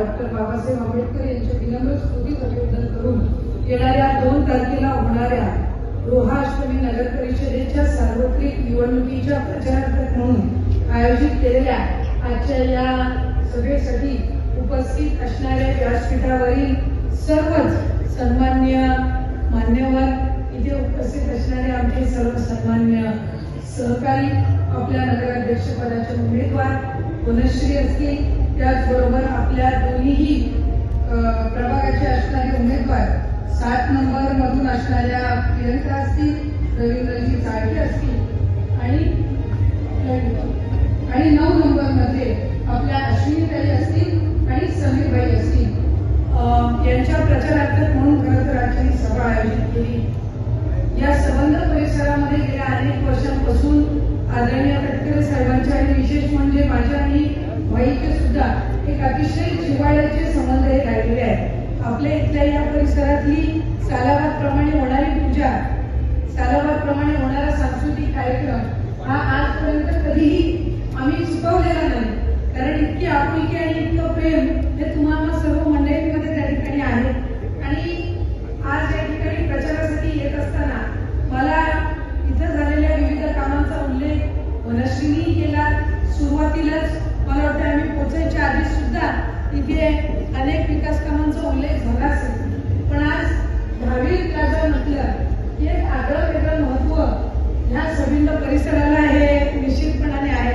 Doctor Babasaheb Ambedkar यांच्या विनम्र स्तुतीत अभिवादन करून येणाऱ्या दोन तारखेला होणाऱ्या रोहाष्टमी नगर परिषदेच्या सार्वत्रिक निवडणुकीच्या प्रचारार्थ म्हणून आयोजित केलेल्या आजच्या या सभेसाठी उपस्थित असणाऱ्या व्यासपीठावरील सर्वच सन्मान्य मान्यवर इथे उपस्थित असणारे आमचे सर्व सन्मान्य सहकारी आपल्या नगराध्यक्षपदाचे उमेदवार वनश्री असतील त्याचबरोबर आपल्या दोन्हीही प्रभागाचे असणारे उमेदवार सात नंबर मधून असणाऱ्या प्रियंका असतील रवींद्रजी चाळके असतील आणि आणि नऊ नंबरमध्ये आपल्या अश्विनीताई असतील आणि समीरबाई असतील. यांच्या प्रचारार्थ म्हणून खरं तर आजची सभा आयोजित केली. या संबंध परिसरामध्ये गेल्या अनेक वर्षांपासून आदरणीय तटकरे साहेबांच्या आणि विशेष म्हणजे माझ्या आणि वाईचे सुद्धा एक अतिशय जिव्हाळ्याचे संबंध हे राहिलेले आहेत. आपल्या इथल्या या परिसरातली सालाबादप्रमाणे होणारी पूजा सालाबादप्रमाणे होणारा सांस्कृतिक कार्यक्रम हा आजपर्यंत कधीही आम्ही चुकवलेला नाही. कारण इतकी आपुलकी आणि इतकं प्रेम हे तुम्हाला सर्व मंडळींमध्ये त्या ठिकाणी आहे. आणि आज या ठिकाणी प्रचारासाठी येत असताना मला इथं झालेल्या विविध कामांचा उल्लेख वनश्रीनी केला. सुरुवातीलाच पोचायच्या सुद्धा इथे अनेक विकास कामांचा उल्लेख झाला असेल. पण आज दहावी प्लाझा म्हटलं की एक आगळं वेगळं महत्त्व ह्या सविंद परिसराला हे निश्चितपणाने आहे.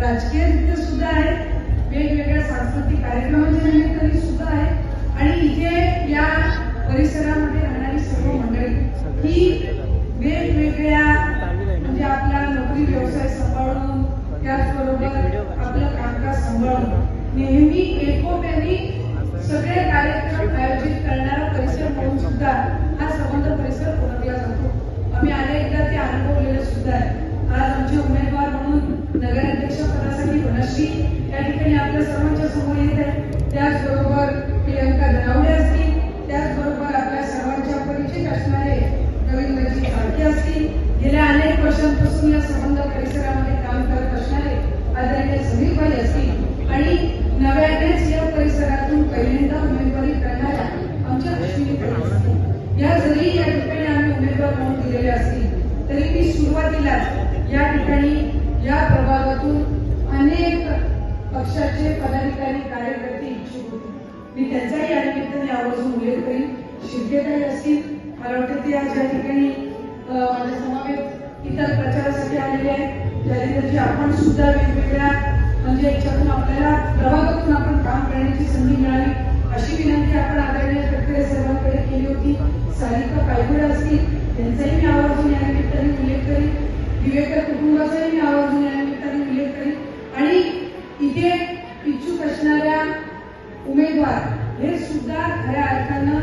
राजकीय रित्या सुद्धा आहे. वेगवेगळ्या सांस्कृतिक कार्यक्रमाच्या निमित्ताने सुद्धा आहे. आणि इथे या परिसरामध्ये राहणारी सर्व मंडळी ही वेगवेगळ्या म्हणजे आपला नोकरी व्यवसाय सांभाळून त्याचबरोबर आपलं कामकाज सांभाळून नेहमी एकोप्याने सगळे कार्यक्रम आयोजित करणारा परिसर म्हणून सुद्धा हा संबंध परिसर ओळखला जातो. आम्ही अनेकदा ते अनुभवलेलं सुद्धा आहे. आज आमचे उमेदवार म्हणून नगराध्यक्ष पदासाठी वनश्री या ठिकाणी आपल्या सर्वांच्या समोर येत आहे त्याचबरोबर प्रियंका धनावडे असतील त्याचबरोबर आपल्या सर्वांच्या परिचित असणारे रवींद्रजी साळके असतील गेल्या अनेक वर्षांपासून या संबंध परिसरामध्ये काम करत असणारे आदरणीय समीरभाई असतील आणि नव्यानेच या परिसरातून पहिल्यांदा उमेदवारी करणाऱ्या आमच्या अश्विनीताई असतील या जरी या ठिकाणी आम्ही उमेदवार म्हणून दिलेले असतील तरी मी सुरुवातीलाच या ठिकाणी या प्रभागातून अनेक पक्षाचे पदाधिकारी कार्यकर्ते इच्छुक होते. मी त्यांचाही या निमित्ताने आवर्जून उल्लेख करीन. शिर्के काही असतील मला वाटतं ते आज या ठिकाणी माझ्या म्हणजे समावेत इतर प्रचारासाठी आलेले आहेत. त्यानंतरची आपण सुद्धा वेगवेगळ्या म्हणजे याच्यातून आपल्याला प्रभागातून आपण काम करण्याची संधी मिळाली अशी विनंती आपण आदरणीय तटकरे सर्वांकडे केली होती. सारिका पायगुडे असतील त्यांचाही मी आवर्जून या निमित्ताने उल्लेख करीन. दिवेकर कुटुंबाचाही मी आवर्जून या निमित्ताने उल्लेख करीन आणि इथे इच्छुक असणाऱ्या उमेदवार हे सुद्धा खऱ्या अर्थानं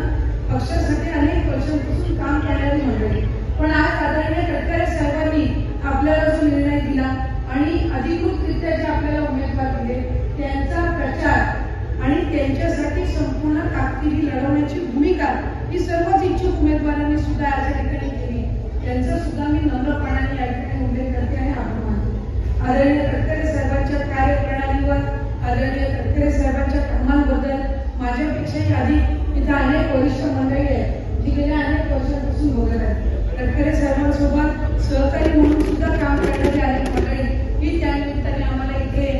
पक्षासाठी अनेक वर्षांपासून काम करणारी मंडळी पण आज आदरणीय तटकरे साहेबांनी आपल्याला जो निर्णय दिला आणि अधिकृतरित्या जे आपल्याला उमेदवार दिले त्यांचा प्रचार आणि त्यांच्यासाठी संपूर्ण कामगिरी लढवण्याची भूमिका ही सर्वच इच्छुक उमेदवारांनी सुद्धा आज या ठिकाणी केली त्यांचा सुद्धा मी नम्रपणाने या ठिकाणी उल्लेख करते आणि आभार मानते आदरणीय तटकरे साहेबांच्या कार्यप्रणालीवर आदरणीय तटकरे साहेबांच्या कामांबद्दल माझ्यापेक्षाही आधी इथं अनेक वरिष्ठ मंडळी आहेत जी गेल्या अनेक वर्षांपासून बघत आहेत तटकरे साहेबांसोबत सहकारी म्हणून सुद्धा काम करणारी अनेक मंडळी ही त्या निमित्ताने आम्हाला इथे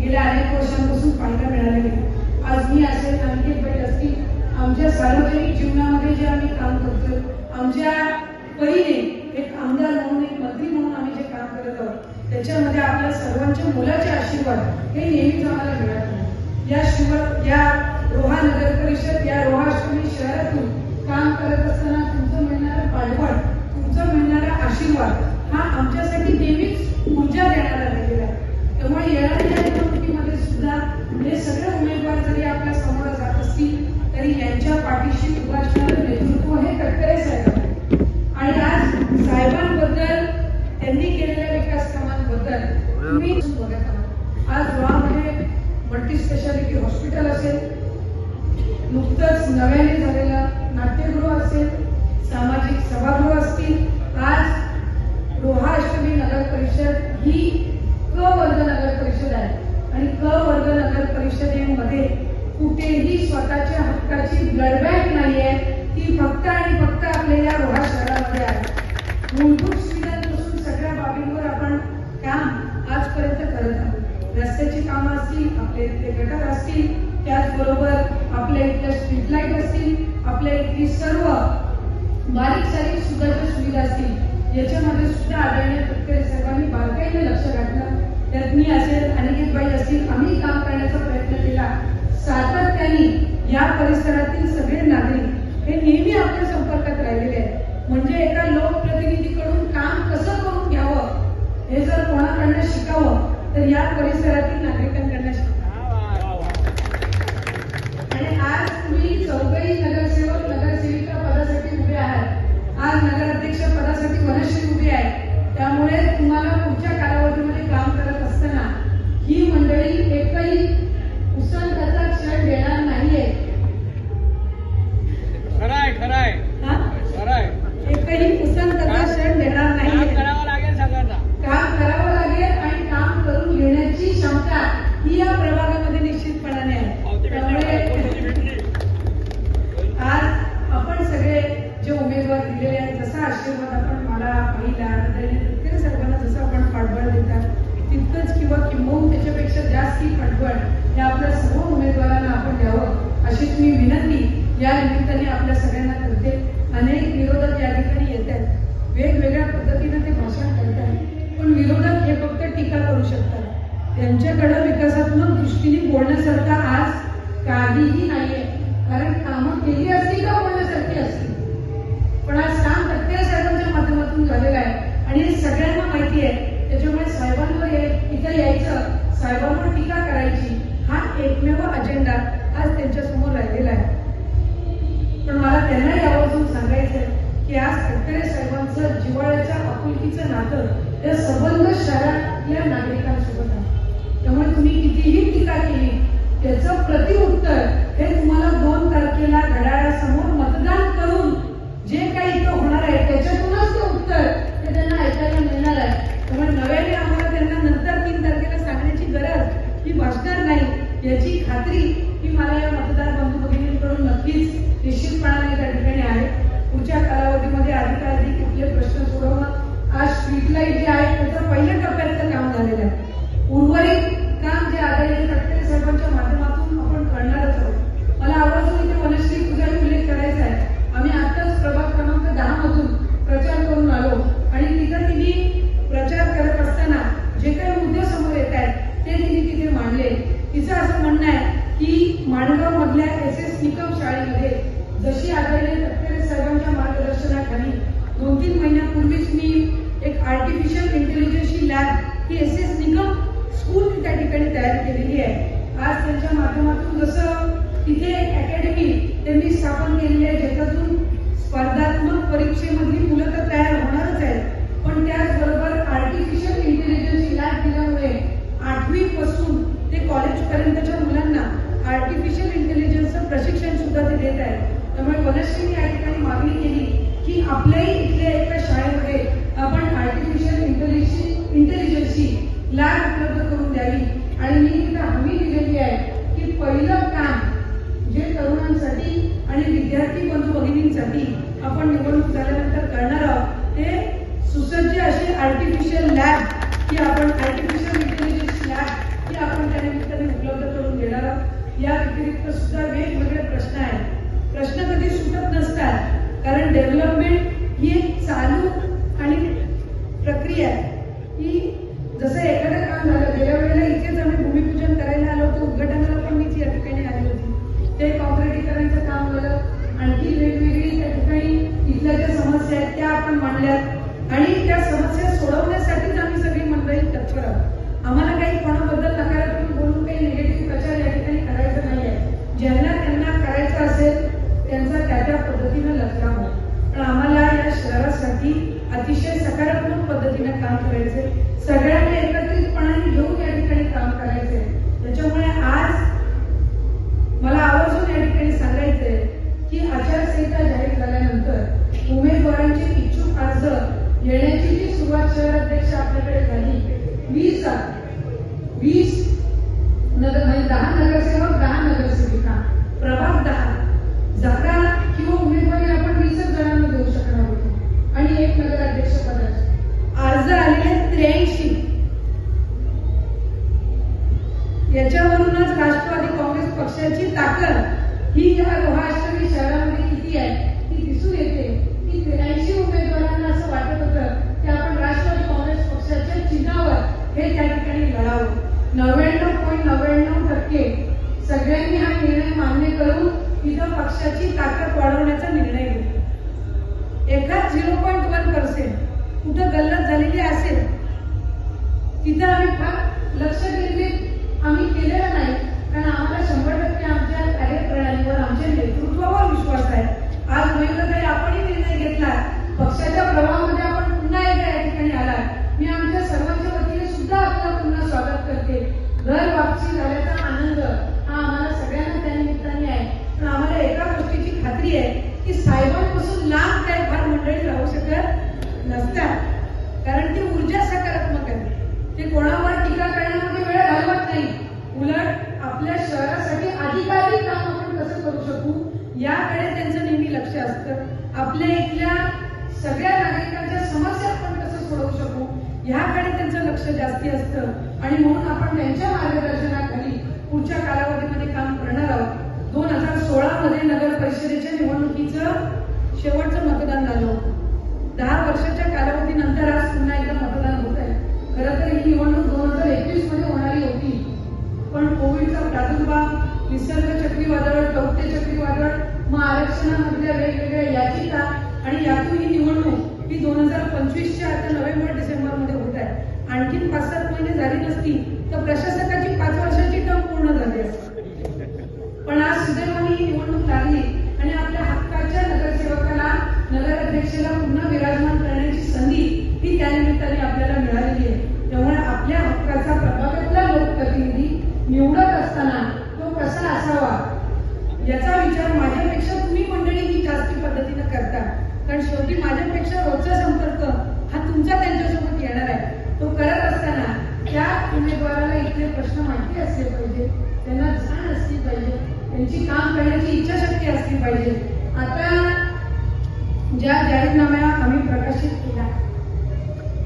गेल्या अनेक वर्षांपासून पाहायला मिळालेली आहे. आज मी असेल आणखी बाई असतील आमच्या सार्वजनिक जीवनामध्ये जे आम्ही काम करतो आमच्या परीने एक आमदार म्हणून एक मंत्री म्हणून आम्ही जे काम करत आहोत त्याच्यामध्ये आपल्या सर्वांच्या मुलाचे आशीर्वाद हे नेहमीच आम्हाला मिळत नाही या या रोहा नगर परिषद या रोहाष्टमी शहरातून काम करत असताना तुमचं मिळणारं पाठबळ तुमचा मिळणारा आशीर्वाद हा आमच्यासाठी नेहमीच ऊर्जा देणारा राहिलेला आहे. त्यामुळे येणाऱ्या निवडणुकीमध्ये सुद्धा हे सगळे उमेदवार जरी आपल्यासमोर जात असतील तरी यांच्या पाठीशी उभं असणारं नेतृत्व हे तटकरे साहेब आहे. आणि आज साहेबांबद्दल त्यांनी केलेल्या विकास कामांबद्दल तुम्ही बघत आहात आज रोहामध्ये मल्टी स्पेशालिटी हॉस्पिटल असेल नुकतंच नव्याने झालेलं नाट्यगृह असेल सामाजिक सभागृह असतील आज रोहा अष्टमी नगर परिषद ही क वर्ग नगर परिषद आहे. आणि क वर्ग नगर परिषदेमध्ये कुठेही स्वतःच्या हक्काची ब्लडबँक नाहीये ती फक्त आणि फक्त आपल्या या रोहा शहरामध्ये आहे. मूलभूत सुविधा सगळ्या बाबींवर आपण काम आजपर्यंत करत आहोत रस्त्याची कामं असतील आपल्या इथले गटर असतील त्याचबरोबर आपल्या इथल्या स्ट्रीट लाइट असतील आपल्या इथली सर्व बारीक सारीक सुधाच्या सुविधा असतील याच्यामध्ये सुद्धा आदरणीय तटकरे सर्वांनी बारकाईने लक्ष घातलं. त्यात मी असेल अनिकेतबाई असतील आम्ही काम करण्याचा प्रयत्न केला. सातत्याने या परिसरातील सगळे नागरिक हे नेहमी आपल्या संपर्कात राहिलेले आहेत. म्हणजे एका लोकप्रतिनिधीकडून काम कसं करून घ्यावं हे जर कोणाकडनं शिकावं तर या परिसरातील नागरिकांकडनं शिकावं आणि आज तुम्ही चौघही नगरसेवक नगरसेविका पदासाठी उभे आहात आज नगराध्यक्ष पदासाठी वनश्री उभी आहे त्यामुळे तुम्हाला पुढच्या कालावधीमध्ये काम करत असताना ही मंडळी एकही उसंताचा क्षण देणार नाहीये खराय खराय हा? खराय एकही उसंताचा क्षण देणार काम नाहीये करावं लागेल सगळ्यांना काम करावं लागेल आणि काम करून घेण्याची क्षमता ही या प्रभागामध्ये निश्चितपणाने आहे त्यामुळे आज आपण सगळे जे उमेदवार दिलेले आहेत जसा आशीर्वाद आपण मला पाहिला प्रत्येक सर्वांना जसं आपण पाठबळ देतात तितकंच किंवा किंबहुन त्याच्यापेक्षा जास्ती हे आपल्या सर्व उमेदवारांना आपण द्यावं अशीच मी विनंती या निमित्ताने आपल्या सगळ्यांना करते. अनेक विरोधक या ठिकाणी येत आहेत वेगवेगळ्या पद्धतीने ते भाषण करतात. पण विरोधक हे फक्त टीका करू शकतात. त्यांच्याकडे विकासात्मक दृष्टीने बोलण्यासारखा आज काहीही नाहीये. कारण कामं केली असती का बोलण्यासारखी असती पण आज काम प्रत्येक साहेबांच्या माध्यमातून झालेलं आहे. आणि हे सगळ्यांना माहिती आहे. त्याच्यामुळे साहेबांवर इथं यायचं साहेबांवर टीका करायची. हा एकमेव अजेंडा आज त्यांच्यासमोर राहिलेला आहे. पण मला त्यांना यावरून सांगायचंय की आज ठाकरे साहेबांचं जिव्हाळ्याच्या आपुलकीचं नातं या सबंध शहरातल्या नागरिकांसोबत आहे. त्यामुळे तुम्ही कितीही टीका केली त्याचं प्रतिउत्तर हे तुम्हाला दोन तारखेला घड्याळासमोर मतदान करून जे काही इथं होणार आहे त्याच्यातूनच ते उत्तर ते त्यांना ऐकायला मिळणार आहे. त्यामुळे नव्याने आम्हाला त्यांना नंतर तीन तारखेला सांगण्याची गरज ही भासणार नाही याची खात्री ही मला या मतदार बंधू भगिनींकडून नक्कीच निश्चितपणाने त्या ठिकाणी आहे. पुढच्या कालावधीमध्ये अधिकाधिक कुठले प्रश्न सोडवणं आज स्ट्रीट लाइट जे आहे त्याचं पहिल्या टप्प्यातलं काम झालेलं आहे. उर्वरित काम जे आदरणीय तटकरे साहेबांच्या माध्यमातून आपण करणारच आहोत मला आवर्जून इथे वनश्री तुझा उल्लेख करायचा आहे आम्ही आताच प्रभाग क्रमांक दहा मधून प्रचार करून आलो आणि तिथं तिने प्रचार करत असताना जे काही मुद्दे समोर येत आहेत ते तिने तिथे मांडले तिचं असं म्हणणं आहे की माणगाव मधल्या एस एस निकम शाळेमध्ये जशी आदरणीय तटकरे साहेबांच्या मार्गदर्शनाखाली दोन तीन महिन्यापूर्वीच मी एक आर्टिफिशियल इंटेलिजन्सची लॅब ही एस एस निकम स्कूल त्या ठिकाणी तयार केलेली आहे आज त्यांच्या माध्यमातून जसं तिथे अकॅडमी त्यांनी स्थापन केलेली आहे ज्याच्यातून स्पर्धात्मक परीक्षेमधली मुलं तर तयार होणारच आहेत. पण त्याचबरोबर आर्टिफिशियल इंटेलिजन्स इलाज दिल्यामुळे आठवी पासून ते कॉलेजपर्यंतच्या मुलांना आर्टिफिशियल इंटेलिजन्सचं प्रशिक्षण सुद्धा ते देत आहेत. त्यामुळे वनश्रीने या ठिकाणी मागणी केली की आपल्याही इथल्या एका शाळेमध्ये आपण आर्टिफिशियल इंटेलिजन्स इंटेलिजन्सची लॅब उपलब्ध करून द्यावी आणि मी तिथं हमी दिलेली आहे की पहिलं काम जे तरुणांसाठी आणि विद्यार्थी बंधू भगिनींसाठी आपण निवडणूक झाल्यानंतर करणार आहोत ते सुसज्ज अशी आर्टिफिशियल लॅब की आपण आर्टिफिशियल इंटेलिजन्स लॅब ही आपण त्या निमित्ताने उपलब्ध करून देणार आहोत. या व्यतिरिक्त सुद्धा वेगवेगळे प्रश्न आहेत. प्रश्न कधी सुटत नसतात कारण डेव्हलपमेंट ही एक चालू आणि प्रक्रिया आहे की जसं एखादं काम झालं गेल्या वेळेला इथेच आम्ही भूमिपूजन करायला आलो होतो उद्घाटनाला पण मीच या ठिकाणी आली होती ते कॉन्क्रिटीकरणाचं काम झालं आणखी वेगवेगळी त्या ठिकाणी इथल्या ज्या समस्या आहेत त्या आपण मांडल्यात आणि त्या समस्या सोडवण्यासाठीच आम्ही सगळी मंडळी तत्पर आहोत आम्हाला काही कोणाबद्दल नकारात्मक बोलून काही निगेटिव्ह प्रचार या ठिकाणी करायचा नाहीये ज्यांना त्यांना करायचं असेल त्यांचा त्या त्या पद्धतीनं लक्षावं पण आम्हाला या शहरासाठी अतिशय सकारात्मक पद्धतीने काम करायचे. सगळ्यांना एकत्रितपणाने घेऊन या ठिकाणी काम करायचे. त्याच्यामुळे आज मला आवर्जून या ठिकाणी सांगायचंय की आचारसंहिता जाहीर झाल्यानंतर उमेदवारांचे इच्छुक अर्ज येण्याची जी सुरुवात शहराध्यक्ष आपल्याकडे झाली वीस वीस नगर म्हणजे दहा नगरसेवक दहा नगरसेविका मात्र ही या रोहाष्टमी शहरामध्ये किती आहे ती दिसून येते की त्र्याऐंशी उमेदवारांना असं वाटत होतं की आपण राष्ट्रवादी काँग्रेस पक्षाच्या चिन्हावर हे त्या ठिकाणी लढावं नव्याण्णव पॉईंट नव्याण्णव टक्के. सगळ्यांनी हा निर्णय मान्य करून तिथं पक्षाची ताकद वाढवण्याचा निर्णय घेतला. एखाद झिरो पॉईंट वन पर्सेंट कुठं गल्लत झालेली असेल तिथं आम्ही फार लक्ष केंद्रित आम्ही केलेलं नाही. कारण आम्हाला शंभर टक्के आमच्या कार्यप्रणालीवर आमच्या नेतृत्वावर विश्वास आहे. आज महेंद्रताई आपणही निर्णय घेतला पक्षाच्या प्रवाहामध्ये आपण पुन्हा एकदा या ठिकाणी आला मी आमच्या सर्व वतीने सुद्धा आपलं पुन्हा स्वागत करते घर झाल्याचा आनंद हा आम्हाला सगळ्यांना त्या निमित्ताने आहे. पण आम्हाला एका गोष्टीची खात्री आहे की साहेबांपासून लांब काय फार मंडळी राहू शकत नसतात. कारण ती ऊर्जा सकारात्मक आहे. ते कोणावर टीका करण्यामध्ये वेळ घालवत नाही. उलट आपल्या शहरासाठी अधिकाधिक काम आपण कसं करू शकू? याकडे त्यांचं नेहमी लक्ष असतं. आपल्या इथल्या सगळ्या नागरिकांच्या समज आपण कसं सोडवू शकू ह्याकडे त्यांचं लक्ष असतं. आणि म्हणून आपण त्यांच्या मार्गदर्शनाखाली पुढच्या कालावधीमध्ये काम करणार आहोत. दोन हजार सोळा मध्ये नगर परिषदेच्या निवडणुकीचं शेवटचं मतदान झालं होतं. दहा वर्षाच्या कालावधीनंतर आज पुन्हा एकदा मतदान होत आहे. खरं तर ही निवडणूक दोन हजार एकवीसमध्ये होणारी होती. पण कोविडचा प्रादुर्भाव निसर्ग चक्रीवादळ टौक्य चक्रीवादळ मग आरक्षणामधल्या वेगवेगळ्या याचिका आणि यातून ही निवडणूक ही दोन हजार पंचवीसच्या आता नोव्हेंबर डिसेंबर आणखीन पाच सात महिने झाली नसती तर प्रशासकाची पाच वर्षाची टर्म पूर्ण झाली असते. पण आज सुदैवाने ही निवडणूक लागली आणि आपल्या हक्काच्या नगरसेवकाला नगराध्यक्षाला पुन्हा विराजमान करण्याची संधी ही त्यानिमित्ताने आपल्याला मिळालेली आहे. त्यामुळे आपल्या हक्काचा प्रभागातला लोकप्रतिनिधी निवडत असताना तो कसा असावा याचा विचार माझ्यापेक्षा तुम्ही मंडळी ही जास्ती पद्धतीनं करता. कारण शेवटी माझ्यापेक्षा रोजचा संपर्क हा तुमचा त्यांच्यासोबत तो करत असताना त्या उमेदवाराला इथले प्रश्न माहिती असले पाहिजे. त्यांना जाण असली पाहिजे. त्यांची काम करण्याची इच्छाशक्ती असली पाहिजे. आता ज्या जाहीरनाम्या आम्ही प्रकाशित केल्या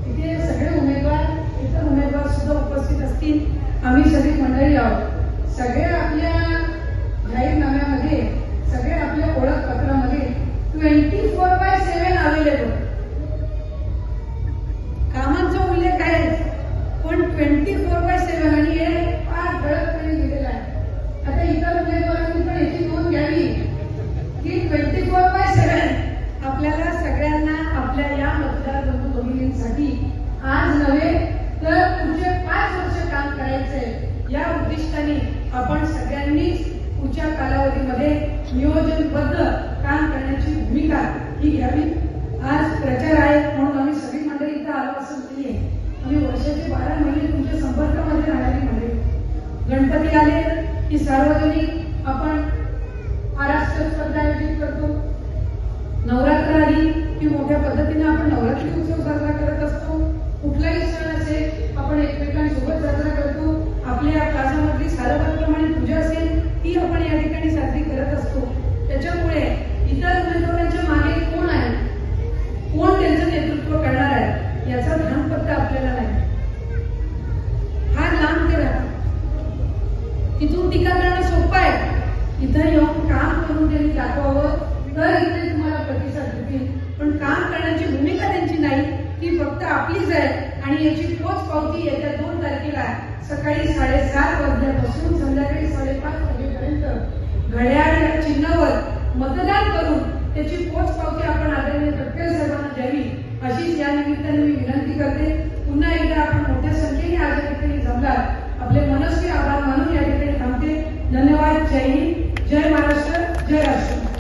तिथे सगळे उमेदवार इतर उमेदवार सुद्धा उपस्थित असतील. आम्ही सगळी मंडळी आहोत. सगळे आपण सगळ्यांनीच पुढच्या कालावधीमध्ये नियोजनबद्ध काम करण्याची भूमिका ही घ्यावी. आज प्रचार आहे म्हणून आम्ही सगळी मंडळी इथं आलो असं नाहीये. आम्ही वर्षाचे बारा महिने तुमच्या संपर्कामध्ये राहणारी मंडळी. गणपती आले की सार्वजनिक आपण महाराष्ट्र स्पर्धा आयोजित करतो. नवरात्र आली की मोठ्या पद्धतीने नाही ही फक्त आपलीच आहे. आणि याची पोच पावती येत्या दोन तारखेला सकाळी साडेसात वाजल्यापासून संध्याकाळी साडेपाच वाजेपर्यंत घड्याळ या चिन्हावर मतदान करून त्याची पोच पावती आपण आदरणीय तटकर साहेबांना द्यावी अशीच या निमित्ताने मी विनंती करते. पुन्हा एकदा आपण मोठ्या संख्येने आज या ठिकाणी जमलात आपले मनस्वी आभार मानून या ठिकाणी थांबते. धन्यवाद. जय हिंद. जय महाराष्ट्र. जय राष्ट्र